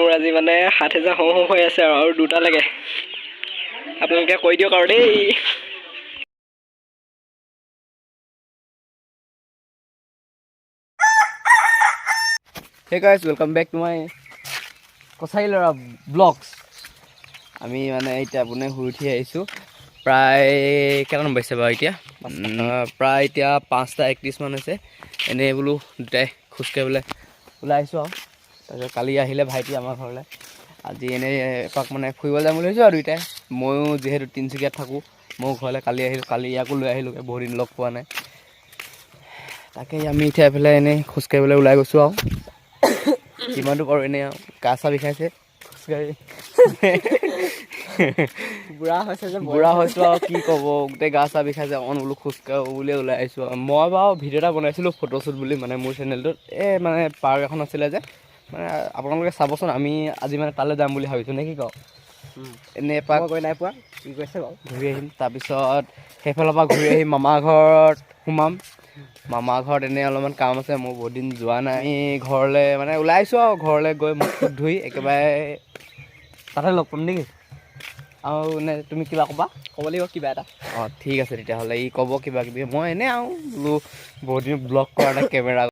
মোৰ আজি মানে সাত হেজাৰ হওঁ হওঁ হৈ আছে আৰু আৰু দুটা লাগে। আপোনালোকে কৈ দিয়ক আৰু দেই। Hey guys welcome back to my Kachari ল'ৰা ব্লগছ আমি মানে এতিয়া আপুনি শুই উঠি আহিছোঁ। প্ৰায় কেইটামান বাজিছে বাৰু এতিয়া? প্ৰায় এতিয়া পাঁচটা একত্ৰিছমান হৈছে। এনেই বোলো দুটাই খোজকাঢ়িবলৈ ওলাই আহিছোঁ আৰু। তাৰপিছত কালি আহিলে ভাইটি আমাৰ ঘৰলৈ। আজি এনেই এপাক মানে ফুৰিব যাম বুলি ভাবিছোঁ আৰু দুইটাই। ময়ো যিহেতু তিনিচুকীয়াত থাকোঁ ময়ো ঘৰলৈ কালি আহিলোঁ কালি ইয়াকো লৈ আহিলোঁগৈ বহুত দিন লগ পোৱা নাই। তাকে আমি এতিয়া এইফালে এনেই খোজকাঢ়িবলৈ ওলাই গৈছোঁ আৰু। যিমানটো পাৰোঁ এনেই আৰু গা চা বিষাইছে খোজকাঢ়ি বুঢ়া হৈছে যে বুঢ়া হৈছোঁ আৰু কি ক'ব গোটেই গা চা বিষাইছে অকণ বোলো খোজকাঢ়ো বুলি ওলাই আহিছোঁ আৰু। মই বাৰু ভিডিঅ' এটা বনাইছিলোঁ ফটোশ্বুট বুলি মানে মোৰ চেনেলটোত। এই মানে পাৰ্ক এখন আছিলে যে মানে আপোনালোকে চাবচোন আমি আজি মানে তালৈ যাম বুলি ভাবিছোঁ নে কি কওঁ? এনেই এপাক গৈ নাই পোৱা কি কৈছে বাৰু? ঘূৰি আহিম তাৰপিছত সেইফালৰ পৰা ঘূৰি আহি মামাৰ ঘৰত সোমাম। মামাৰ ঘৰত এনেই অলপমান কাম আছে মোৰ বহুত দিন যোৱা নাই আমি ঘৰলৈ মানে ওলাই আহিছোঁ আৰু ঘৰলৈ গৈ মুখ চুখ ধুই একেবাৰে তাতে লগ পাম নেকি? আৰু নে তুমি কিবা ক'বা? ক'ব লাগিব কিবা এটা। অঁ ঠিক আছে তেতিয়াহ'লে ই ক'ব কিবা কিবি মই এনেই আৰু বোলো বহুত দিন ব্লগ কৰা নাই কেমেৰা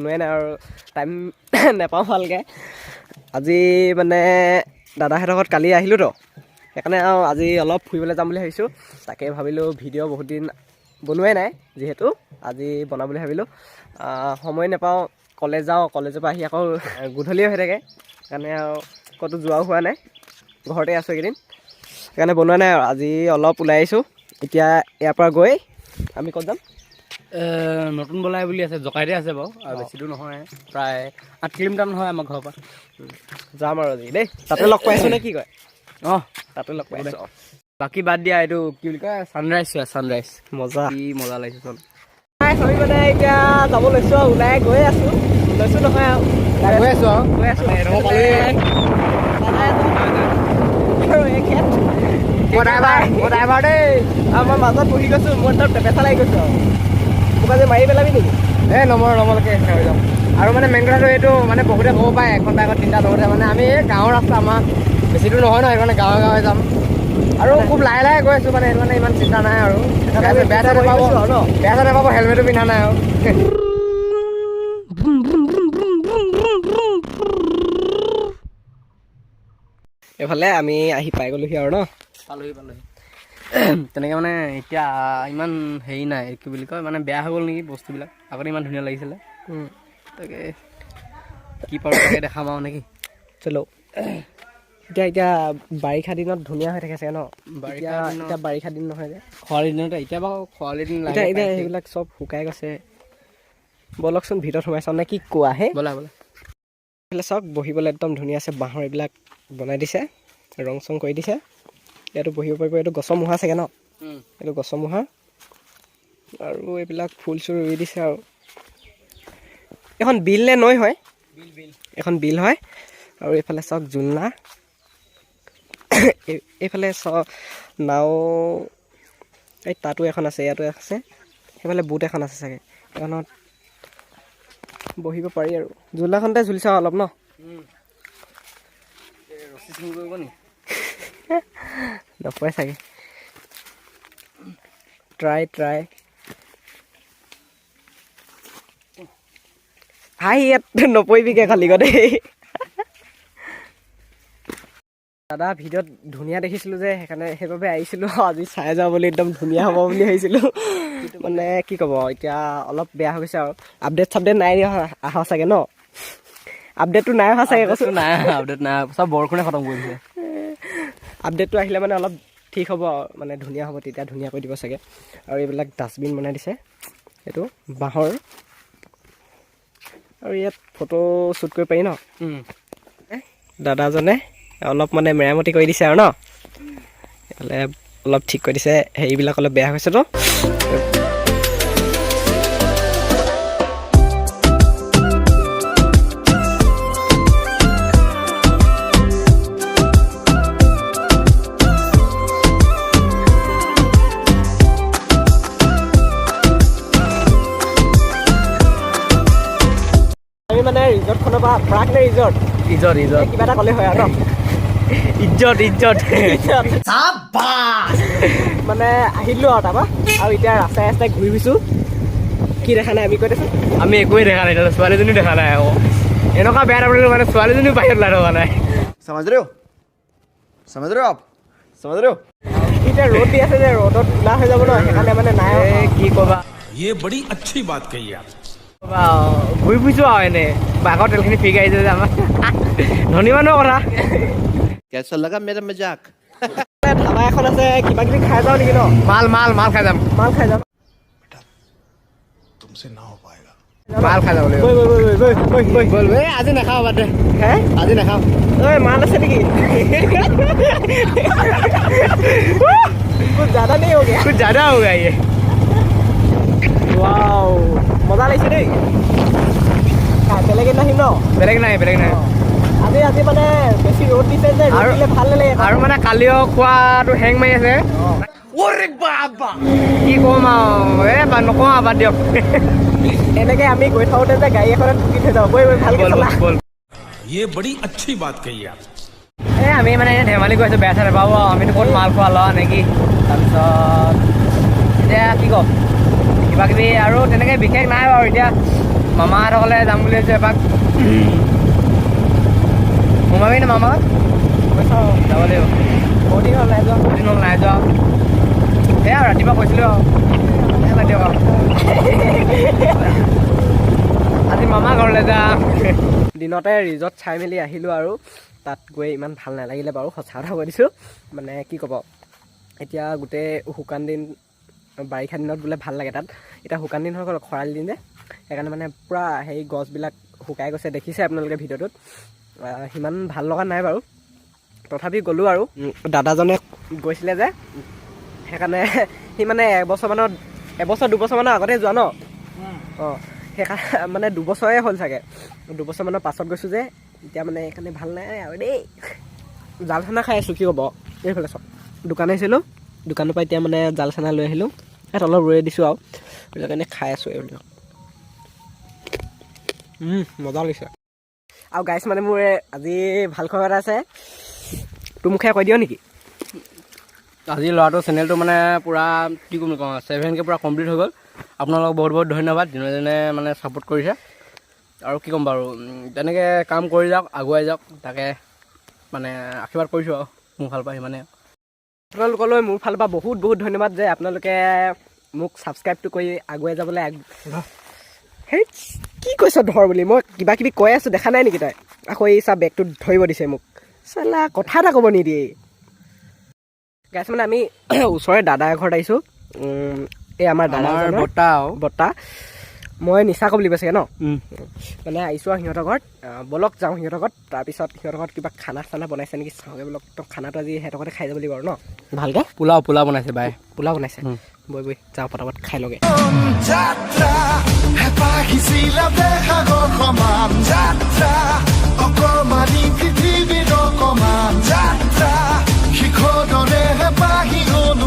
কোনোৱে নাই আৰু টাইম নাপাওঁ ভালকৈ। আজি মানে দাদাহঁতৰ ঘৰত কালি আহিলোঁতো। সেইকাৰণে আৰু আজি অলপ ফুৰিবলৈ যাম বুলি ভাবিছোঁ। তাকে ভাবিলোঁ ভিডিঅ' বহুত দিন বনোৱাই নাই যিহেতু আজি বনাম বুলি ভাবিলোঁ। সময় নাপাওঁ কলেজ যাওঁ কলেজৰ পৰা আহি আকৌ গধূলিয়ে হৈ থাকে। সেইকাৰণে আৰু ক'তো যোৱাও হোৱা নাই। ঘৰতে আছোঁ এইকেইদিন। সেইকাৰণে বনোৱা নাই আৰু। আজি অলপ ওলাই আহিছোঁ। এতিয়া ইয়াৰ পৰা গৈ আমি ক'ত যাম? নতুন বলাই বুলি আছে জকাইতে আছে বাৰু আৰু বেছি দূৰ নহয় প্ৰায় আঠ কিলোমিটাৰ নহয় আমাৰ ঘৰৰ পৰা। যাম আৰু আজি দেই। তাতে লগ পাইছোঁ নে কি কয়? অঁ। তাতে লগ পাইছোঁ বাকী বাদ দিয়া এইটো কি বুলি কয় ছানৰাইজ চোৱা ছানৰাইজ মজা। কি মজা লাগিছে চোন। নাই আমি মানে এতিয়া যাব লৈছোঁ আৰু ওলাই গৈ আছোঁ। লৈছোঁ নহয় আৰু। গৈ আছোঁ আৰু গৈ আছোঁ। এডোখৰ পালোহি। দাদা এজন আৰু এখেত মই ড্ৰাইভাৰ মই ড্ৰাইভাৰ দেই। আৰু মই মাজত বহি গৈছোঁ মোৰ লাগি গৈছোঁ আৰু। মোক আজি মাৰি পেলাবি নেকি এই নমৰ নমলকে হৈ যাম আৰু মানে মেইন কথাটো এইটো মানে বহুতে ক'ব পাৰে এখন বাইকত তিনিটা লগতে মানে আমি এই গাঁৱৰ ৰাস্তা আমাৰ বেছি দূৰ নহয় ন সেইটো কাৰণে গাঁৱে গাঁৱে যাম আৰু খুব লাহে লাহে গৈ আছোঁ মানে সেইটো কাৰণে ইমান চিন্তা নাই আৰু বেয়া চেয়া নাপাব আৰু ন বেয়া চেয়া নাপাব হেলমেটো পিন্ধা নাই আৰু এইফালে আমি আহি পাই গ'লোহি আৰু ন পালোহি পালোহি তেনেকৈ মানে এতিয়া ইমান হেৰি নাই কি বুলি কয় মানে বেয়া হৈ গ'ল নেকি বস্তুবিলাক? আগতে ইমান ধুনীয়া লাগিছিলে। তাকে কি পাৰোঁ তাকে দেখাম আৰু নেকি? চলো। এতিয়া এতিয়া বাৰিষা দিনত ধুনীয়া হৈ থাকে চাগে ন? বাৰিষা এতিয়া বাৰিষা দিন নহয় যে। খৰালি দিনতে এতিয়া বাৰু খৰালি দিন এতিয়া এতিয়া সেইবিলাক চব শুকাই গৈছে। ব'লকচোন ভিতৰত সোমাই চাওঁ নে কি কোৱা হে? ব'লা ব'লা। এইফালে চাওক বহিবলৈ একদম ধুনীয়া আছে বাঁহৰ এইবিলাক বনাই দিছে ৰং চং কৰি দিছে। ইয়াতো বহিব পাৰিব এইটো গছৰ মুহা চাগে ন? এইটো গছৰ মুহা। আৰু এইবিলাক ফুল চুল ৰুই দিছে আৰু। এখন বিল নে নৈ হয়? এখন বিল হয়। আৰু এইফালে চাওক জোলনা। এই- এইফালে চাওক নাও। এই তাতো এখন আছে ইয়াতো আছে। সেইফালে বুট এখন আছে চাগে। এইখনত বহিব পাৰি আৰু। জোলনাখনতে জুলি চাওঁ অলপ ন? ৰছী চিঙি কৰিব নি নপৰে চাগে ট্ৰাই ট্ৰাই হাই ইয়াত নপৰিবিগে খালি ক দেই দাদা ভিডিঅ'ত ধুনীয়া দেখিছিলোঁ যে সেইকাৰণে সেইবাবে আহিছিলোঁ। আজি চাই যাওঁ বুলি একদম ধুনীয়া হ'ব বুলি ভাবিছিলোঁ। মানে কি ক'ব এতিয়া অলপ বেয়া হৈ গৈছে আৰু। আপডেট চাপডেট নাই অহা চাগে ন? আপডেটটো নাই অহা চাগে কৈছোঁ নাই আপডেট নাই চব বৰষুণে খতম কৰি দিছে। আপডেটটো আহিলে মানে অলপ ঠিক হ'ব মানে ধুনীয়া হ'ব তেতিয়া ধুনীয়া কৰি দিব চাগে। আৰু এইবিলাক ডাষ্টবিন বনাই দিছে। এইটো বাঁহৰ। আৰু ইয়াত ফটো শ্বুট কৰিব পাৰি ন? দাদাজনে অলপ মানে মেৰামতি কৰি দিছে আৰু ন? অলপ ঠিক কৰি দিছে। হেৰিবিলাক অলপ বেয়া হৈছেতো ৰিজৰ্টখনৰ পৰা প্ৰাগ নে ৰিজৰ্ট ইজত ইজত কিবা এটা ক'লে হয় আৰু ন ইজ্জত ইজ্জত মানে আহিলোঁ আৰু তাৰপৰা আৰু এতিয়া ৰাস্তাই ৰাস্তাই ঘূৰি ফুৰিছোঁ কি দেখা নাই আমি কৈ দেচোন আমি একোৱেই দেখা নাই তাতে ছোৱালীজনীও দেখা নাই আকৌ এনেকুৱা বেয়া নাপালোঁ মানে ছোৱালীজনীও বাহিৰত ওলাই থকা নাই समझ रहे हो समझ रहे हो आप समझ रहे हो এতিয়া ৰ'দ দি আছে যে ৰ'দত ওলা হৈ যাব ন সেইকাৰণে মানে নাই এই আৰু। কি ক'বা ये बड़ी अच्छी बात कही आप ক'বা আৰু, ঘূৰি ফুৰিছোঁ আৰু এনেই বাঘৰ তেলখিনি ফিক আহিছে যে আমাৰ ধনী মানুহৰ কথা कैसा लगा मेरा मजाक ধাবা এখন আছে কিবা কিবি খাই যাওঁ নেকি ন মাল মাল মাল খাই যাম মাল খাই যাম तुमसे ना हो पाएगा মাল খাই যাব লাগিব বৈ বৈ বৈ বৈ বৈ বৈ ব'ল এই আজি নাখাওঁ বাদ দে হে আজি নাখাওঁ ঐ মাল আছে নেকি कुछ ज्यादा नहीं हो गया মজা লাগিছে দেই খাই বেলেগ নাহিম ন বেলেগ নাই বেলেগ নাই আজি আজি মানে বেছি ৰ'দ দিছে যে ৰ'দ আৰু- দিলে ভাল নালাগে আৰু মানে কালিও খোৱাটো হেং মাৰি আছে কি ক'ম আৰু এ বা নকওঁ আৰু বাদ দিয়ক এনেকে আমি গৈ থাকোঁতে যে গাড়ী এখনত ঠুকি থৈ যাওঁ বৈ বৈ ভালকে ব'ল চলা ব'ল ये बड़ी अच्छी बात कही आप এই আমি মানে এনে ধেমালি কৰিছোঁ বেয়া চেয়া নাপাব আৰু আমিতো ক'ত মাল খোৱা লোৱা নেকি তাৰপিছত এতিয়া কি ক'ম কিবা কিবি আৰু তেনেকৈ বিশেষ নাই বাৰু এতিয়া। মামাহঁতকলে যাম বুলি ভাবিছোঁ এপাক। সোমাবি নে মামা গৈ চাওঁ যাব লাগিব। বহুত দিন হ'ল নাই যোৱা? দিন হ'ল নাই যোৱা? সেয়া আৰু ৰাতিপুৱা কৈছিলোঁ আৰু। বাদ দিয়ক আজি মামা ঘৰলৈ যাম দিনতে ৰিজৰ্ট চাই মেলি আহিলোঁ আৰু। তাত গৈ ইমান ভাল নালাগিলে বাৰু সঁচা কথা কৈ দিছোঁ। মানে কি ক'ব? এতিয়া গোটেই শুকান দিন বাৰিষা দিনত বোলে ভাল লাগে তাত। এতিয়া শুকান দিন হৈ গ'ল খৰালি দিন যে। সেইকাৰণে মানে পূৰা হেৰি গছবিলাক শুকাই গৈছে। দেখিছে আপোনালোকে ভিডিঅ'টোত। সিমান ভাল লগা নাই বাৰু। তথাপি গ'লোঁ আৰু। দাদাজনে গৈছিলে যে। সেইকাৰণে সি মানে এবছৰমানৰ এবছৰ দুবছৰমানৰ আগতে যোৱা ন? অঁ সেইকাৰণে মানে দুবছৰে হ'ল চাগে। দুবছৰমানৰ পাছত গৈছোঁ যে। এতিয়া মানে সেইকাৰণে ভাল নাই আৰু দেই। জাল চানা খাই আছোঁ কি ক'ব। এইফালে চাওক। দোকান আহিছিলোঁ। দোকানৰ পৰা এতিয়া মানে জাল চানা লৈ আহিলোঁ। ইয়াত অলপ ৰৈ দিছোঁ আৰু সেইটো কাৰণে খাই আছোঁ এইবিলাক মজা লাগিছে। আৰু গাইছ মানে মোৰ আজি ভালো খবৰ এটা আছে। তোৰ মুখে কৈ দিয় নেকি? আজি ল'ৰাটোৰ চেনেলটো মানে পূৰা কি ক'ম কওঁ ছেভেন কে পূৰা কমপ্লিট হৈ গ'ল। আপোনালোকক বহুত বহুত ধন্যবাদ দিনে দিনে মানে ছাপোৰ্ট কৰিছে। আৰু কি ক'ম বাৰু তেনেকৈ কাম কৰি যাওক আগুৱাই যাওক তাকে মানে আশীৰ্বাদ কৰিছোঁ আৰু মোৰ ফালৰ পৰা সিমানে। আপোনালোকলৈ মোৰ ফালৰ পৰা বহুত বহুত ধন্যবাদ যে আপোনালোকে মোক ছাবস্ক্ৰাইবটো কৰি আগুৱাই যাবলৈ আগ সেই কি কৈছ ধৰ বুলি? মই কিবা কিবি কৈ আছোঁ দেখা নাই নেকি তই? আকৌ এই চা বেগটোত ধৰিব দিছে মোক। চালা কথা এটা ক'ব নিদিয়ে। গাইছ মানে আমি ওচৰৰে দাদা এঘৰত আহিছোঁ। এই আমাৰ দাদা আমাৰ এজনৰ বৰ্তা বৰ্তা। মই নিচা ক'ব লাগিব চাগে ন মানে আহিছোঁ আৰু সিহঁতৰ ঘৰত। ব'লক যাওঁ সিহঁতৰ ঘৰত। তাৰপিছত সিহঁতৰ ঘৰত কিবা খানা চানা বনাইছে নেকি চাওঁগৈ ব'লক। তো খানাটো আজি সিহঁতৰ ঘৰতে খাই যাব লাগিব আৰু ন? ভালকৈ? পোলাও পোলাও বনাইছে বাই। পোলাও বনাইছে। বৈ বৈ যাওঁ পটাপট খাই লগে পৃথিৱীৰ অকমান। যাত্ৰা শিখৰ